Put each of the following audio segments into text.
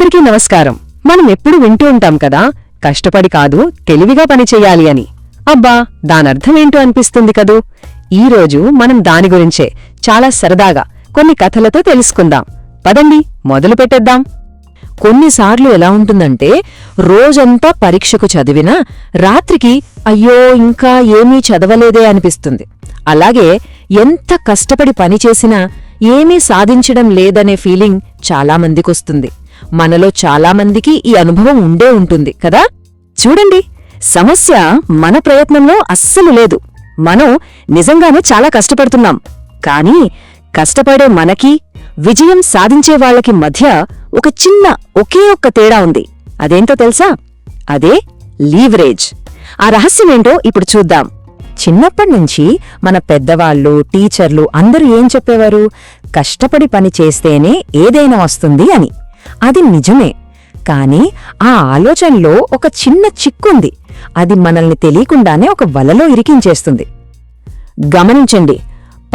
అందరికీ నమస్కారం. మనం ఎప్పుడు వింటూ ఉంటాం కదా కష్టపడి కాదు తెలివిగా పని చెయ్యాలి అని. అబ్బా దానర్థమేంటో అనిపిస్తుంది కదూ? ఈరోజు మనం దాని గురించే చాలా సరదాగా కొన్ని కథలతో తెలుసుకుందాం. పదండి మొదలు పెట్టేద్దాం. కొన్నిసార్లు ఎలా ఉంటుందంటే రోజంతా పరీక్షకు చదివినా రాత్రికి అయ్యో ఇంకా ఏమీ చదవలేదే అనిపిస్తుంది. అలాగే ఎంత కష్టపడి పనిచేసినా ఏమీ సాధించడం లేదనే ఫీలింగ్ చాలామందికొస్తుంది. మనలో చాలామందికి ఈ అనుభవం ఉండే ఉంటుంది కదా? చూడండి సమస్య మన ప్రయత్నంలో అస్సలు లేదు. మనం నిజంగానే చాలా కష్టపడుతున్నాం. కానీ కష్టపడే మనకి విజయం సాధించే వాళ్ళకి మధ్య ఒక చిన్న ఒకే ఒక్క తేడా ఉంది. అదేంటో తెలుసా? అదే లీవరేజ్. ఆ రహస్యమేంటో ఇప్పుడు చూద్దాం. చిన్నప్పటినుంచి మన పెద్దవాళ్ళు టీచర్లు అందరూ ఏం చెప్పేవారు? కష్టపడి పని చేస్తేనే ఏదైనా వస్తుంది అని. అది నిజమే. కానీ ఆ ఆలోచనలో ఒక చిన్న చిక్కుంది. అది మనల్ని తెలియకుండానే ఒక వలలో ఇరికించేస్తుంది. గమనించండి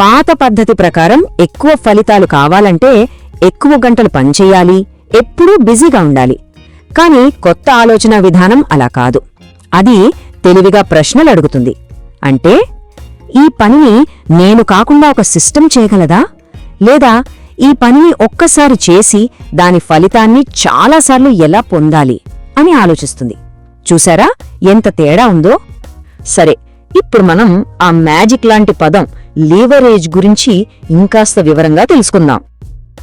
పాత పద్ధతి ప్రకారం ఎక్కువ ఫలితాలు కావాలంటే ఎక్కువ గంటలు పనిచేయాలి ఎప్పుడూ బిజీగా ఉండాలి. కానీ కొత్త ఆలోచన విధానం అలా కాదు. అది తెలివిగా ప్రశ్నలు అడుగుతుంది. అంటే ఈ పనిని నేను కాకుండా ఒక సిస్టమ్ చేయగలదా? లేదా ఈ పనిని ఒక్కసారి చేసి దాని ఫలితాన్ని చాలాసార్లు ఎలా పొందాలి అని ఆలోచిస్తుంది. చూసారా ఎంత తేడా ఉందో? సరే ఇప్పుడు మనం ఆ మ్యాజిక్ లాంటి పదం లీవరేజ్ గురించి ఇంకాస్త వివరంగా తెలుసుకుందాం.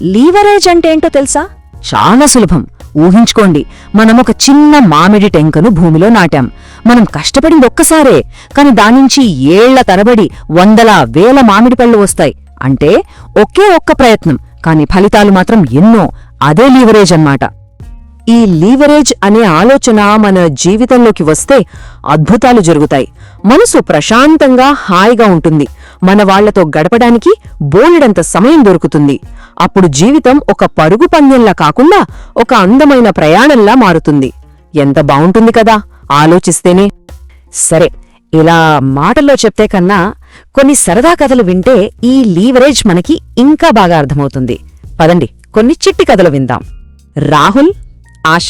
లీవరేజ్ అంటే ఏంటో తెలుసా? చాలా సులభం. ఊహించుకోండి మనం ఒక చిన్న మామిడి టెంకను భూమిలో నాటాం. మనం కష్టపడింది ఒక్కసారే కాని దానించి ఏళ్ళ తరబడి వందల వేల మామిడి పళ్ళు వస్తాయి. అంటే ఒకే ఒక్క ప్రయత్నం కాని ఫలితాలు మాత్రం ఎన్నో. అదే లీవరేజ్ అన్నమాట. ఈ లీవరేజ్ అనే ఆలోచన మన జీవితంలోకి వస్తే అద్భుతాలు జరుగుతాయి. మనసు ప్రశాంతంగా హాయిగా ఉంటుంది. మన వాళ్ళతో గడపడానికి బోలెడంత సమయం దొరుకుతుంది. అప్పుడు జీవితం ఒక పరుగు పందెంలా కాకుండా ఒక అందమైన ప్రయాణంలా మారుతుంది. ఎంత బావుంటుంది కదా ఆలోచిస్తేనే. సరే ఇలా మాటల్లో చెప్తే కన్నా కొన్ని సరదా కథలు వింటే ఈ లీవరేజ్ మనకి ఇంకా బాగా అర్థమవుతుంది. పదండి కొన్ని చిట్టి కథలు విందాం. రాహుల్ ఆశ.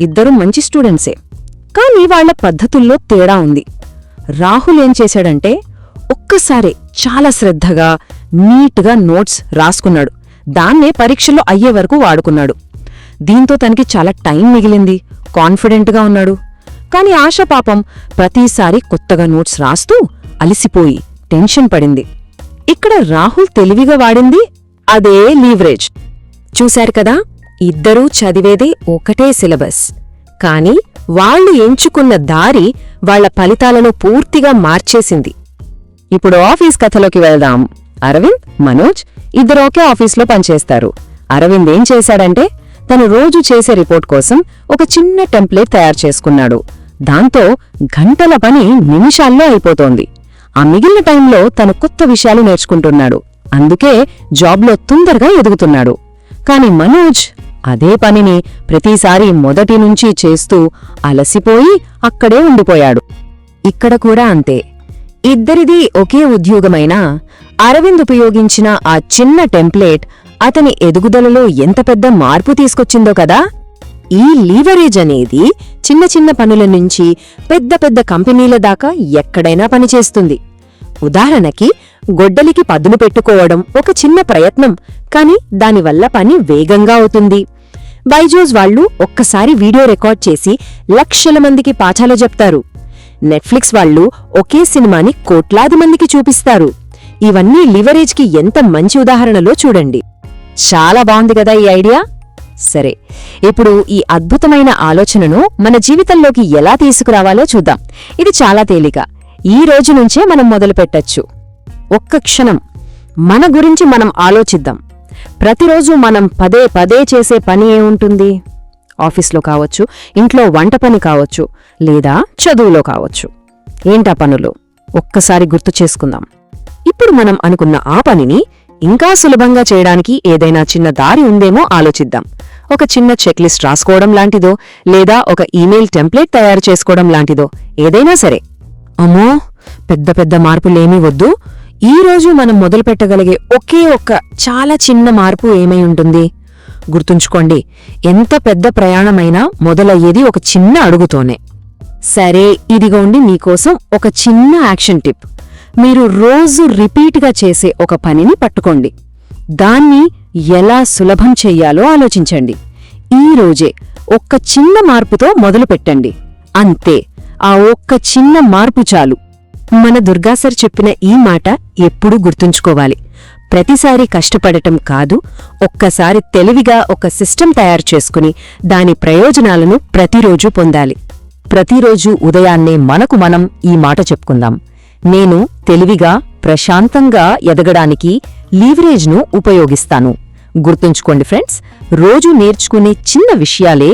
ఇద్దరు మంచి స్టూడెంట్సే. కానీ వాళ్ళ పద్ధతుల్లో తేడా ఉంది. రాహుల్ ఏం చేశాడంటే ఒక్కసారే చాలా శ్రద్ధగా నీట్గా నోట్స్ రాసుకున్నాడు. దాన్నే పరీక్షలో అయ్యే వరకు వాడుకున్నాడు. దీంతో తనకి చాలా టైం మిగిలింది. కాన్ఫిడెంట్గా ఉన్నాడు. కాని ఆశ పాపం ప్రతిసారి కొత్తగా నోట్స్ రాస్తూ అలిసిపోయి టెన్షన్ పడింది. ఇక్కడ రాహుల్ తెలివిగా వాడింది అదే లీవరేజ్. చూశారు కదా ఇద్దరూ చదివేదే ఒకటే సిలబస్. కాని వాళ్ళు ఎంచుకున్న దారి వాళ్ళ ఫలితాలను పూర్తిగా మార్చేసింది. ఇప్పుడు ఆఫీస్ కథలోకి వెళ్దాం. అరవింద్ మనోజ్ ఇద్దరు ఒకే ఆఫీస్లో పనిచేస్తారు. అరవింద్ ఏం చేశాడంటే తను రోజు చేసే రిపోర్ట్ కోసం ఒక చిన్న టెంప్లెట్ తయారు చేసుకున్నాడు. దాంతో గంటల పని నిమిషాల్లో అయిపోతోంది. ఆ మిగిలిన టైంలో తను కొత్త విషయాలు నేర్చుకుంటున్నాడు. అందుకే జాబ్లో తొందరగా ఎదుగుతున్నాడు. కాని మనోజ్ అదే పనిని ప్రతిసారి మొదటి నుంచి చేస్తూ అలసిపోయి అక్కడే ఉండిపోయాడు. ఇక్కడ కూడా అంతే. ఇద్దరిది ఒకే ఉద్యోగమైనా అరవింద్ ఉపయోగించిన ఆ చిన్న టెంప్లేట్ అతని ఎదుగుదలలో ఎంత పెద్ద మార్పు తీసుకొచ్చిందో కదా? ఈ లీవరేజ్ అనేది చిన్న చిన్న పనుల నుంచి పెద్ద పెద్ద కంపెనీల దాకా ఎక్కడైనా పనిచేస్తుంది. ఉదాహరణకి గొడ్డలికి పదును పెట్టుకోవడం ఒక చిన్న ప్రయత్నం కాని దానివల్ల పని వేగంగా అవుతుంది. బైజోస్ వాళ్ళు ఒక్కసారి వీడియో రికార్డ్ చేసి లక్షల మందికి పాఠాలు చెప్తారు. నెట్ఫ్లిక్స్ వాళ్ళు ఒకే సినిమాని కోట్లాది మందికి చూపిస్తారు. ఇవన్నీ లివరేజ్కి ఎంత మంచి ఉదాహరణలో చూడండి. చాలా బాగుంది కదా ఈ ఐడియా? సరే ఇప్పుడు ఈ అద్భుతమైన ఆలోచనను మన జీవితంలోకి ఎలా తీసుకురావాలో చూద్దాం. ఇది చాలా తేలిక. ఈ రోజు నుంచే మనం మొదలుపెట్టచ్చు. ఒక్క క్షణం. మన గురించి మనం ఆలోచిద్దాం. ప్రతిరోజు మనం పదే పదే చేసే పని ఏముంటుంది ఆఫీస్లో కావచ్చు ఇంట్లో వంట పని కావచ్చు లేదా చదువులో కావచ్చు. ఏంటా పనులు? ఒక్కసారి గుర్తు చేసుకుందాం. ఇప్పుడు మనం అనుకున్న ఆ పనిని ఇంకా సులభంగా చేయడానికి ఏదైనా చిన్న దారి ఉందేమో ఆలోచిద్దాం. ఒక చిన్న చెక్లిస్ట్ రాసుకోవడం లాంటిదో లేదా ఒక ఈమెయిల్ టెంప్లెట్ తయారు చేసుకోవడం లాంటిదో ఏదైనా సరే. అమ్మో పెద్ద పెద్ద మార్పులేమీ వద్దు. ఈరోజు మనం మొదలుపెట్టగలిగే ఒకే ఒక్క చాలా చిన్న మార్పు ఏమై ఉంటుంది? గుర్తుంచుకోండి ఎంత పెద్ద ప్రయాణమైనా మొదలయ్యేది ఒక చిన్న అడుగుతోనే. సరే ఇదిగోండి మీకోసం ఒక చిన్న యాక్షన్ టిప్. మీరు రోజు రిపీట్గా చేసే ఒక పనిని పట్టుకోండి. దాన్ని ఎలా సులభం చెయ్యాలో ఆలోచించండి. ఈ రోజే ఒక్క చిన్న మార్పుతో మొదలుపెట్టండి. అంతే ఆ ఒక్క చిన్న మార్పు చాలు. మన దుర్గాసర్ చెప్పిన ఈ మాట ఎప్పుడూ గుర్తుంచుకోవాలి. ప్రతిసారి కష్టపడటం కాదు ఒక్కసారి తెలివిగా ఒక సిస్టమ్ తయారు చేసుకుని దాని ప్రయోజనాలను ప్రతిరోజూ పొందాలి. ప్రతిరోజు ఉదయాన్నే మనకు మనం ఈ మాట చెప్పుకుందాం. నేను తెలివిగా ప్రశాంతంగా ఎదగడానికి లీవరేజ్ను ఉపయోగిస్తాను. గుర్తుంచుకోండి ఫ్రెండ్స్ రోజు నేర్చుకునే చిన్న విషయాలే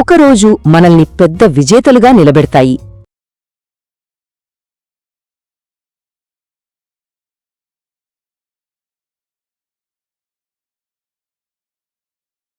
ఒకరోజు మనల్ని పెద్ద విజేతలుగా నిలబెడతాయి.